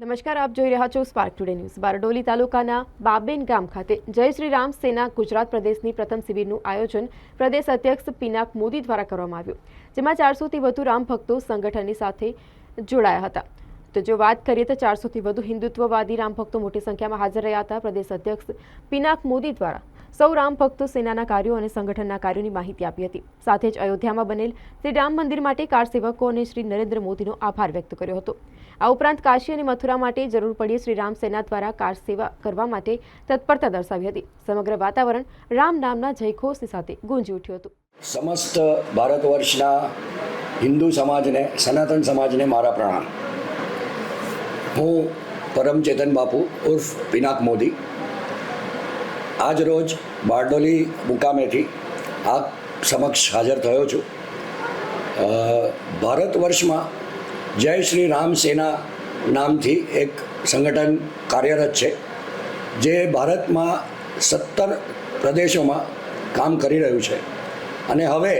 નમસ્કાર, આપ જોઈ રહ્યા છો સ્પાર્ક ટુડે ન્યૂઝ બારડોલી તાલુકાના બાબેન ગામ ખાતે જય શ્રી રામ સેના ગુજરાત પ્રદેશની પ્રથમ શિબિરનું આયોજન પ્રદેશ અધ્યક્ષ પિનાક મોદી દ્વારા કરવામાં આવ્યું, જેમાં ચારસોથી વધુ રામ ભક્તો સંગઠનની સાથે જોડાયા હતા. તો જો વાત કરીએ તો ચારસોથી વધુ હિન્દુત્વવાદી રામ મોટી સંખ્યામાં હાજર રહ્યા હતા. પ્રદેશ અધ્યક્ષ પિનાક મોદી દ્વારા સૌ રામ સેનાના કાર્યો અને સંગઠનના કાર્યોની માહિતી આપી હતી. સાથે જ અયોધ્યામાં બનેલ શ્રી રામ મંદિર માટે કાર સેવકો અને શ્રી નરેન્દ્ર મોદીનો આભાર વ્યક્ત કર્યો હતો. આ ઉપરાંત કાશી અને મથુરા માટે જરૂર પડીએ શ્રી રામ સેના દ્વારા કાર સેવા કરવા માટે તત્પરતા દર્શાવી હતી. સમગ્ર વાતાવરણ રામ નામના જયઘોષની સાથે ગુંજી ઉઠ્યું હતું. સમસ્ત ભારત વર્ષના હિન્દુ સમાજને, સનાતન સમાજને મારા પ્રણામ. હું પરમ ચેતન બાપુ ઉર્ફ પિનાક મોદી. આજ રોજ બારડોલી મુકામેથી આ સમક્ષ હાજર થયો છું. ભારત વર્ષમાં જય શ્રી રામ સેના નામથી એક સંગઠન કાર્યરત છે, જે ભારતમાં સત્તર પ્રદેશોમાં કામ કરી રહ્યું છે. અને હવે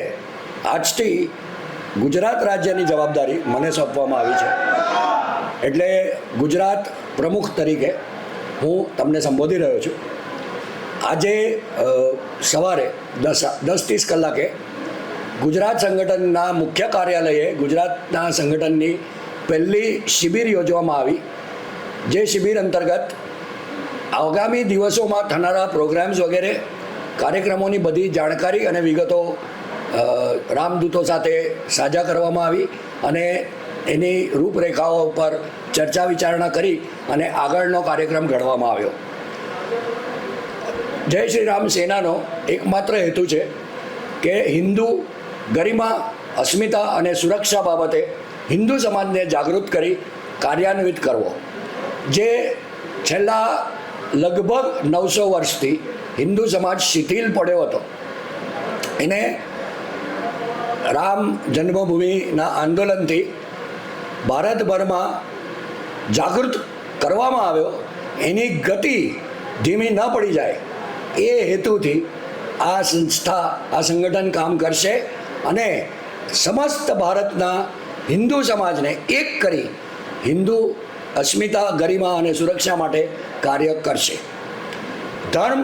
આજથી ગુજરાત રાજ્યની જવાબદારી મને સોંપવામાં આવી છે. એટલે ગુજરાત પ્રમુખ તરીકે હું તમને સંબોધી રહ્યો છું. આજે સવારે દસ દસ ત્રીસ કલાકે ગુજરાત સંગઠનના મુખ્ય કાર્યાલયે ગુજરાતના સંગઠનની પહેલી શિબિર યોજવામાં આવી. જે શિબિર અંતર્ગત આગામી દિવસોમાં થનારા પ્રોગ્રામ્સ વગેરે, કાર્યક્રમોની બધી જાણકારી અને વિગતો રામદૂતો સાથે સાજા કરવામાં આવી અને એની રૂપરેખાઓ ઉપર ચર્ચા વિચારણા કરી અને આગળનો કાર્યક્રમ ઘડવામાં આવ્યો. જય શ્રી રામ સેનાનો એકમાત્ર હેતુ છે કે હિન્દુ ગરિમા, અસ્મિતા અને સુરક્ષા બાબતે હિન્દુ સમાજને જાગૃત કરી કાર્યાન્વિત કરવો. જે છેલ્લા લગભગ નવસો વર્ષથી હિન્દુ સમાજ શિથિલ પડ્યો હતો. એને રામ જન્મભૂમિના આંદોલનથી ભારતભરમાં જાગૃત કરવામાં આવ્યો, એની ગતિ ધીમી ન પડી જાય, એ હેતુથી આ સંસ્થા, આ સંગઠન કામ કરશે અને સમસ્ત ભારતના હિન્દુ સમાજને એક કરી હિન્દુ અસ્મિતા, ગરિમા અને સુરક્ષા માટે કાર્ય કરશે. ધર્મ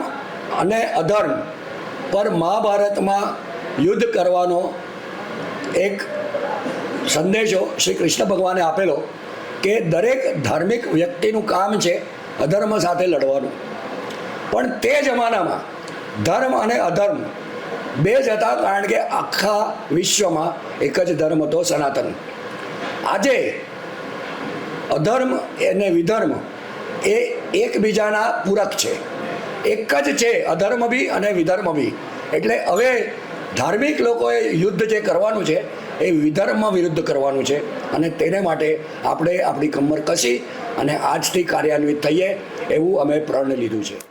અને અધર્મ પર મહાભારતમાં યુદ્ધ કરવાનો એક સંદેશો શ્રી કૃષ્ણ ભગવાને આપેલો કે દરેક ધાર્મિક વ્યક્તિનું કામ છે અધર્મ સાથે લડવાનું. પણ તે જમાનામાં ધર્મ અને અધર્મ બે જ હતા કારણ કે આખા વિશ્વમાં એક જ ધર્મ હતો સનાતન. આજે અધર્મ અને વિધર્મ એ એકબીજાના પૂરક છે. એક જ છે અધર્મ બી અને વિધર્મ બી. એટલે હવે ધાર્મિક લોકોએ યુદ્ધ જે કરવાનું છે એ વિધર્મ વિરુદ્ધ કરવાનું છે. અને તેને માટે આપણે આપણી કમર કસી અને આજથી કાર્યાન્વિત થઈએ એવું અમે પ્રણ લીધું છે.